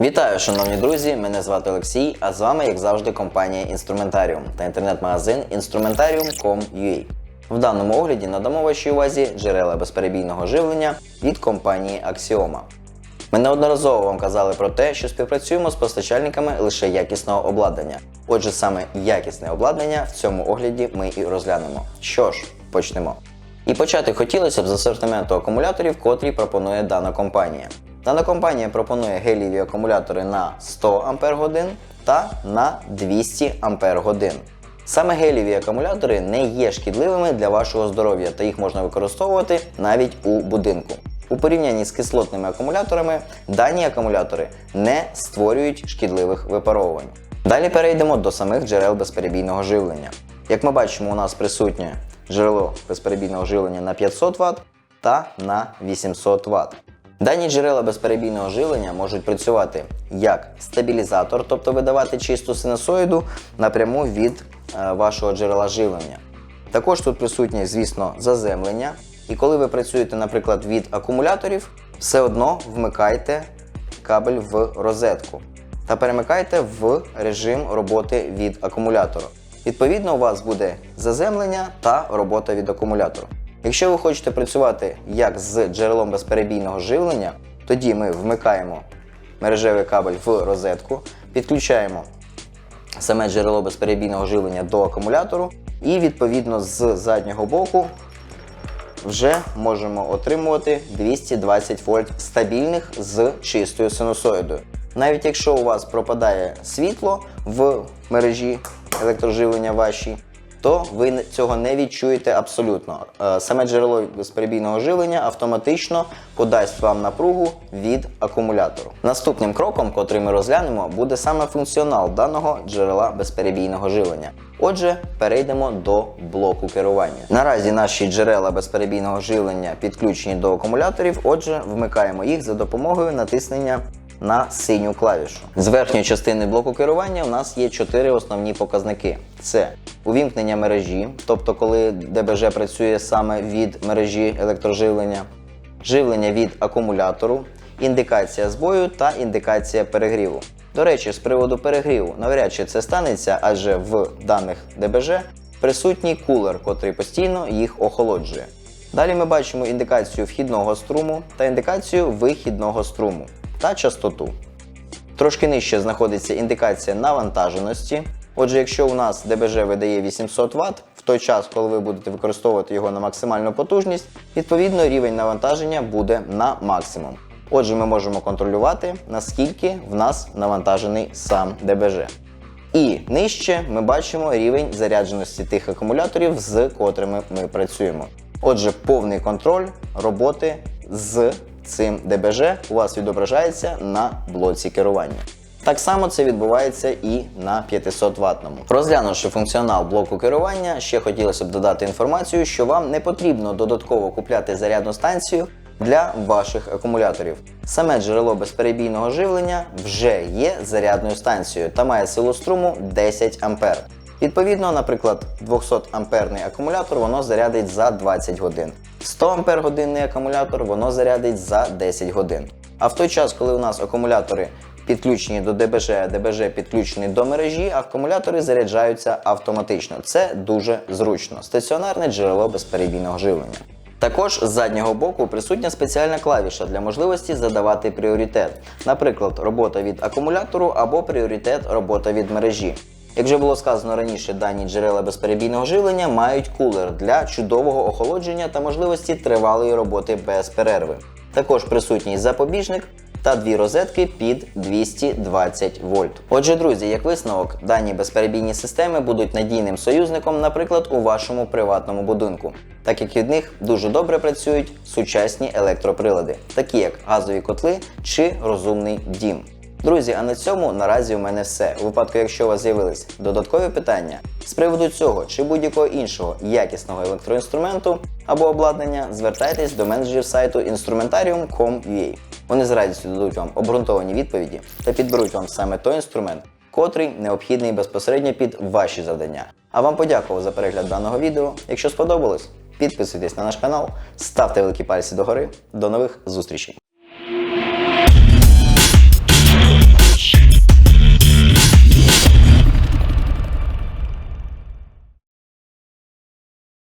Вітаю, шановні друзі! Мене звати Олексій, а з вами, як завжди, компанія Інструментаріум та інтернет-магазин Instrumentarium.com.ua. В даному огляді надамо вашій увазі джерела безперебійного живлення від компанії Axioma. Ми неодноразово вам казали про те, що співпрацюємо з постачальниками лише якісного обладнання. Отже, саме якісне обладнання в цьому огляді ми і розглянемо. Що ж, почнемо. І почати хотілося б з асортименту акумуляторів, котрі пропонує дана компанія. Дана компанія пропонує гелієві акумулятори на 100 Ах та на 200 Ах. Саме гелієві акумулятори не є шкідливими для вашого здоров'я та їх можна використовувати навіть у будинку. У порівнянні з кислотними акумуляторами дані акумулятори не створюють шкідливих випаровувань. Далі перейдемо до самих джерел безперебійного живлення. Як ми бачимо, у нас присутнє джерело безперебійного живлення на 500 Вт та на 800 Вт. Дані джерела безперебійного живлення можуть працювати як стабілізатор, тобто видавати чисту синусоїду напряму від е, вашого джерела живлення. Також тут присутнє, звісно, заземлення. І коли ви працюєте, наприклад, від акумуляторів, все одно вмикайте кабель в розетку та перемикайте в режим роботи від акумулятора. Відповідно, у вас буде заземлення та робота від акумулятора. Якщо ви хочете працювати як з джерелом безперебійного живлення, тоді ми вмикаємо мережевий кабель в розетку, підключаємо саме джерело безперебійного живлення до акумулятору, і відповідно з заднього боку вже можемо отримувати 220 вольт стабільних з чистою синусоїдою. Навіть якщо у вас пропадає світло в мережі електроживлення вашій, то ви цього не відчуєте абсолютно. Е, Саме джерело безперебійного живлення автоматично подасть вам напругу від акумулятору. Наступним кроком, котрий ми розглянемо, буде саме функціонал даного джерела безперебійного живлення. Отже, перейдемо до блоку керування. Наразі наші джерела безперебійного живлення підключені до акумуляторів, отже, вмикаємо їх за допомогою натиснення на синю клавішу. З верхньої частини блоку керування у нас є чотири основні показники: це увімкнення мережі, тобто коли ДБЖ працює саме від мережі електроживлення, живлення від акумулятору, індикація збою та індикація перегріву. До речі, з приводу перегріву, навряд чи це станеться, адже в даних ДБЖ присутній кулер, котрий постійно їх охолоджує. Далі ми бачимо індикацію вхідного струму та індикацію вихідного струму та частоту. Трошки нижче знаходиться індикація навантаженості. Отже, якщо у нас ДБЖ видає 800 Вт, в той час, коли ви будете використовувати його на максимальну потужність, відповідно рівень навантаження буде на максимум. Отже, ми можемо контролювати, наскільки в нас навантажений сам ДБЖ. І нижче ми бачимо рівень зарядженості тих акумуляторів, з котрими ми працюємо. Отже, повний контроль роботи з цим ДБЖ у вас відображається на блоці керування. Так само це відбувається і на 500 ватному. Розглянувши функціонал блоку керування, ще хотілося б додати інформацію, що вам не потрібно додатково купляти зарядну станцію для ваших акумуляторів. Саме джерело безперебійного живлення вже є зарядною станцією та має силу струму 10 А. Відповідно, наприклад, 200 амперний акумулятор воно зарядить за 20 годин. 100 ампер годинний акумулятор воно зарядить за 10 годин. А в той час, коли у нас акумулятори підключені до ДБЖ, а ДБЖ підключений до мережі, акумулятори заряджаються автоматично. Це дуже зручно. Стаціонарне джерело безперебійного живлення. Також з заднього боку присутня спеціальна клавіша для можливості задавати пріоритет, наприклад, робота від акумулятору або пріоритет робота від мережі. Як вже було сказано раніше, дані джерела безперебійного живлення мають кулер для чудового охолодження та можливості тривалої роботи без перерви. Також присутній запобіжник та дві розетки під 220 вольт. Отже, друзі, як висновок, дані безперебійні системи будуть надійним союзником, наприклад, у вашому приватному будинку, так як від них дуже добре працюють сучасні електроприлади, такі як газові котли чи розумний дім. Друзі, а на цьому наразі у мене все. У випадку, якщо у вас з'явились додаткові питання з приводу цього чи будь-якого іншого якісного електроінструменту або обладнання, звертайтесь до менеджерів сайту instrumentarium.com.ua. Вони з радістю дадуть вам обґрунтовані відповіді та підберуть вам саме той інструмент, котрий необхідний безпосередньо під ваші завдання. А вам подякував за перегляд даного відео. Якщо сподобалось, підписуйтесь на наш канал, ставте великі пальці догори. До нових зустрічей!